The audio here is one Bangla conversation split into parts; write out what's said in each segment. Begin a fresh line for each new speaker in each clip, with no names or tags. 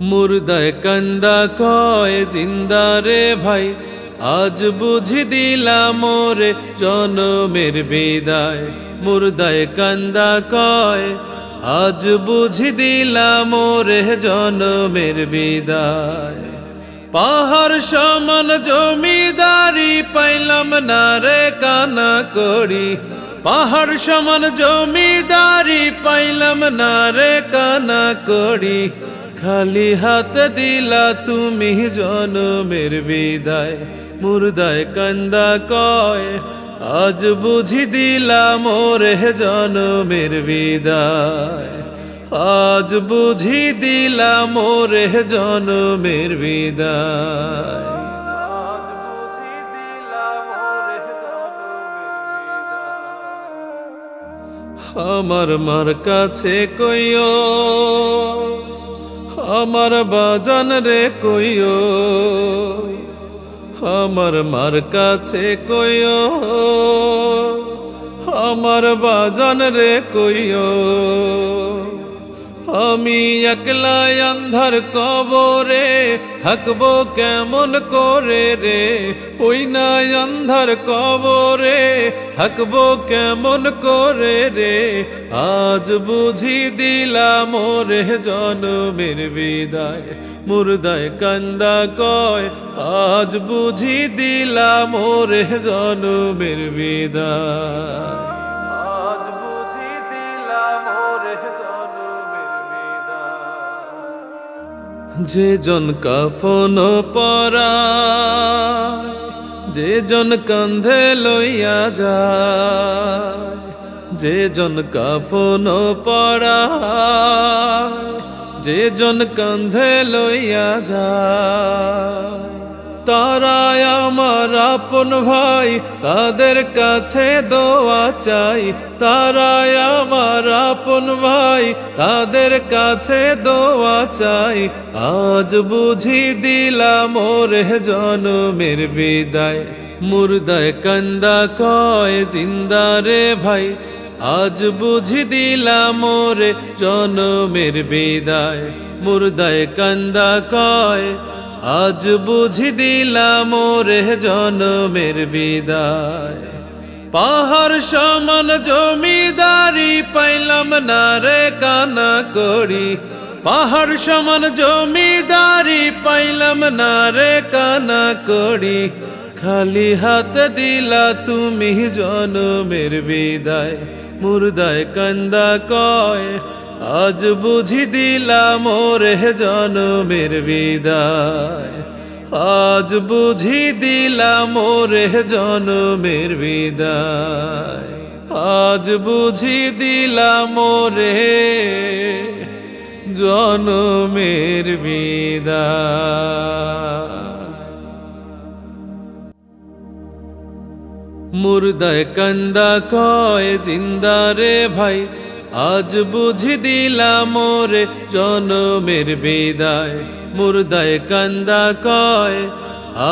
মুর্দায় কান্দা কয়, জিন্দা রে ভাই, আজ বুঝি দিলাম মোরে জনমের বিদায়। মুর্দায় কান্দা কয়, আজ বুঝি দিলাম মোরে জনমের বিদায়। পাহাড় সমান জমিদারি পাইলাম না রে কানা করি। পাহাড় সমান জমিদারি পাইলাম না রে কানা করি। খালি হাত দিলা তুমি জনমের বিদায়। মুর্দায় কান্দা কয়, আজ বুঝি দিলাম মোরে জনমের বিদায়। আজ বুঝি দিলাম মোরে জনমের বিদায়। আমার মার কাছে কইও আমার বাজান রে কইও আমার মার কাছে কইও আমার বাজান রে কইও। আমি একলা অন্ধার কবরে থাকব কেমন করে রে? ওই না অন্ধার কবরে থাকব কেমন করে রে? আজ বুঝি দিলাম মোরে জনমের বিদায়, মুর্দায় কান্দা কয়, আজ বুঝি দিলাম মোরে জনমের বিদায়। যে জন কাফন পরা যে জন কান্ধে লইয়া যায় যে জন কাফন পরা যে জন কান্ধে লইয়া যায়। তারাই আমার আপন ভাই, তাদের কাছে দোয়া চাই। তারাই আমার আপন ভাই, তাদের কাছে দোয়া চাই। আজ বুঝি দিলাম মোরে জনমের বিদায়। মুর্দায় কান্দা কয়, জিন্দা রে ভাই। আজ বুঝি দিলাম মোরে জনমের বিদায়। মুর্দায় কান্দা কয় আজ বুঝি দিলাম মোরে জনমের বিদায়। পাহাড় সমান জমিদারি পাইলাম না রে কানা করি। পাহাড় সমান জমিদারি পাইলাম না রে কানা করি। খালি হাত দিলা তুমি জনমের বিদায়। মুর্দায় কান্দা কয় আজ বুঝি দিলাম মোরে জনমের বিদায়। আজ বুঝি দিলাম মোরে জনমের বিদায়। আজ বুঝি দিলাম মোরে জনমের বিদায়। মুর্দায় কান্দা কয় জিন্দা রে ভাই আজ বুঝি দিলাম মোরে জনমের বিদায়, মুর্দায় কান্দা কয়।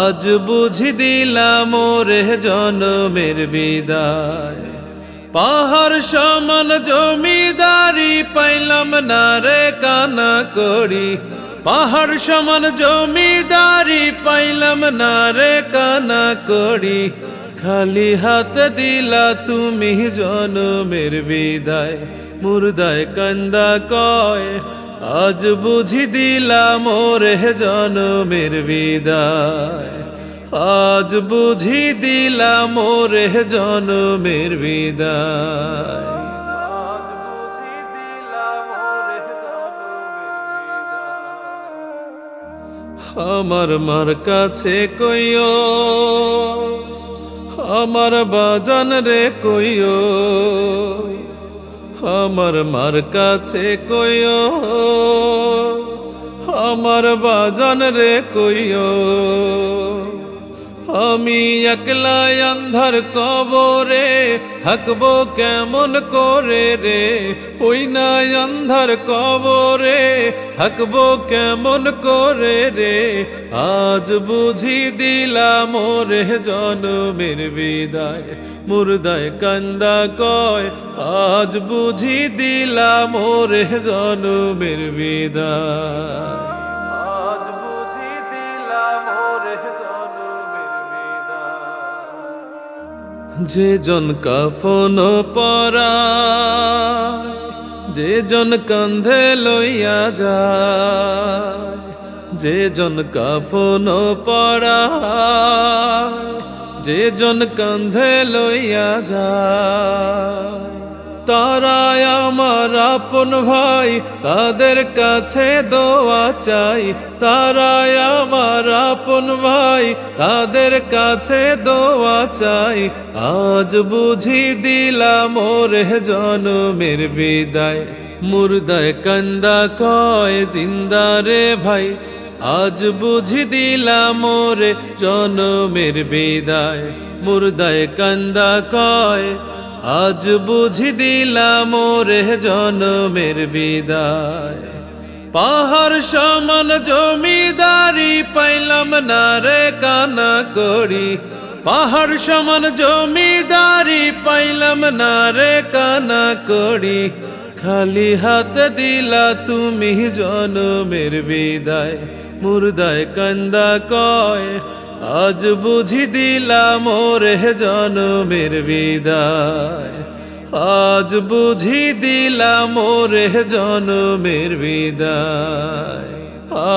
আজ বুঝি দিলাম মোরে জনমের বিদায়। পাহাড় সমান জমিদারি পাইলাম না রে কানা করি। পাহাড় সমান জমিদারি পাইলাম না রে কানা করি। খালি হাত দিলা তুমি জনমের বিদায়। মুর্দায় কান্দা কয়, আজ বুঝি দিলাম মোরে জনমের বিদায়। আজ বুঝি দিলাম মোরে জনমের বিদায়। আমার মার কাছে কইও আমার বাজান রে কইও আমার মার কাছে কইও আমার বাজান রে কইও। আমি একলা অন্ধার কবরে থাকব কেমন করে রে? ওই না অন্ধার কবরে থাকব কেমন করে রে? আজ বুঝি দিলাম মোরে জনমের বিদায়, মুর্দায় কান্দা কয়, আজ বুঝি দিলাম মোরে জনমের বিদায়। যে জন কাফন পরা যে জন কান্ধে লইয়া যায়, যে জন কাফন পরা যে জন কান্ধে লইয়া যায়। তারাই আমার আপন ভাই, তাদের কাছে দোয়া চাই। তারাই আমার আপন ভাই, তাদের কাছে দোয়া চাই। আজ বুঝি দিলাম ওরে জনমের বিদায়। মুর্দায় কান্দা কয়, জিন্দা রে ভাই। আজ বুঝি দিলাম ওরে জনমের বিদায়। মুর্দায় কান্দা কয় আজ বুঝি দিলাম ওরে জনমের বিদায়। পাহাড় সমান জমিদারি পাইলাম না রে কানা করি। পাহাড় সমান জমিদারি পাইলাম না রে কানা করি। খালি হাত দিলা তুমি জনমের বিদায়। মুর্দায় কান্দা কয় আজ বুঝি দিলাম ওরে জনমের বিদায়। আজ বুঝি দিলাম ওরে জনমের বিদায়।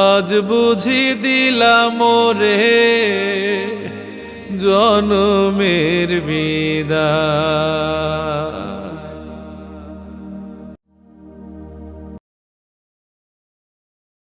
আজ বুঝি দিলাম ওরে জনমের বিদায়।